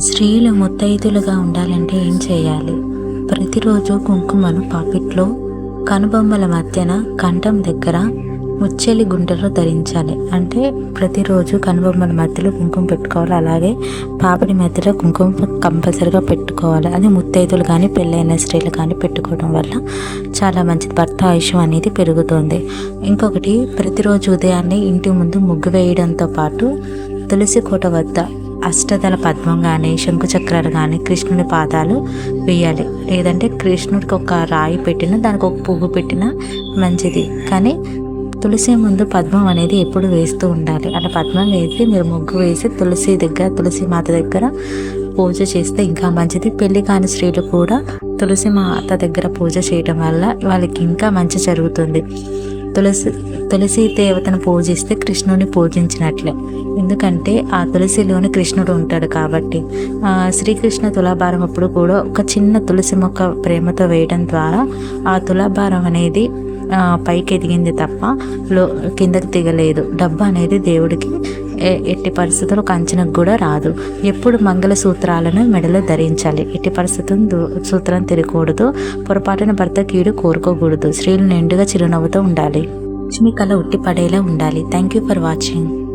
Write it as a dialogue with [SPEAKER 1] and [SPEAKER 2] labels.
[SPEAKER 1] స్త్రీలు ముత్తైదులుగా ఉండాలంటే ఏం చేయాలి? ప్రతిరోజు కుంకుమను పాపిట్లో కనుబొమ్మల మధ్యన కంఠం దగ్గర ముచ్చెలి గుంటలో ధరించాలి. అంటే ప్రతిరోజు కనుబొమ్మల మధ్యలో కుంకుమ పెట్టుకోవాలి. అలాగే పాపడి మధ్యలో కుంకుమ కంపల్సరిగా పెట్టుకోవాలి. అది ముత్తైదులు కానీ పెళ్ళైన స్త్రీలు కానీ పెట్టుకోవడం వల్ల చాలా మంచిది భర్త ఆయుష్యం అనేది పెరుగుతుంది. ఇంకొకటి ప్రతిరోజు ఉదయాన్నే ఇంటి ముందు ముగ్గు వేయడంతో పాటు తులసి కోట వద్ద అష్టదళ పద్మం కానీ శంకుచక్రాలు కానీ కృష్ణుని పాదాలు వేయాలి. లేదంటే కృష్ణుడికి ఒక రాయి పెట్టినా దానికి ఒక పువ్వు పెట్టినా మంచిది. కానీ తులసి ముందు పద్మం అనేది ఎప్పుడు వేస్తూ ఉండాలి. అలా పద్మం వేసి మీరు ముగ్గు వేసి తులసి దగ్గర తులసి మాత దగ్గర పూజ చేస్తే ఇంకా మంచిది. పెళ్ళి కాని స్త్రీలు కూడా తులసి మాత దగ్గర పూజ చేయడం వల్ల వాళ్ళకి ఇంకా మంచి జరుగుతుంది. తులసి తులసి దేవతను పూజిస్తే కృష్ణుని పూజించినట్లే. ఎందుకంటే ఆ తులసిలోని కృష్ణుడు ఉంటాడు కాబట్టి. శ్రీకృష్ణ తులాభారం అప్పుడు కూడా ఒక చిన్న తులసి మొక్క ప్రేమతో వేయడం ద్వారా ఆ తులాభారం అనేది పైకి ఎదిగింది తప్ప లో కిందకి దిగలేదు. డబ్బు అనేది దేవుడికి ఎట్టి పరిస్థితులు కంచనకు కూడా రాదు. ఎప్పుడు మంగళ సూత్రాలను మెడలో ధరించాలి. ఎట్టి పరిస్థితులు సూత్రం తిరగకూడదు పొరపాటున భర్త కీడు కోరుకోకూడదు. స్త్రీలు నిండుగా చిరునవ్వుతో ఉండాలి. లక్ష్మి కళ ఉట్టిపడేలా ఉండాలి. Thank you for watching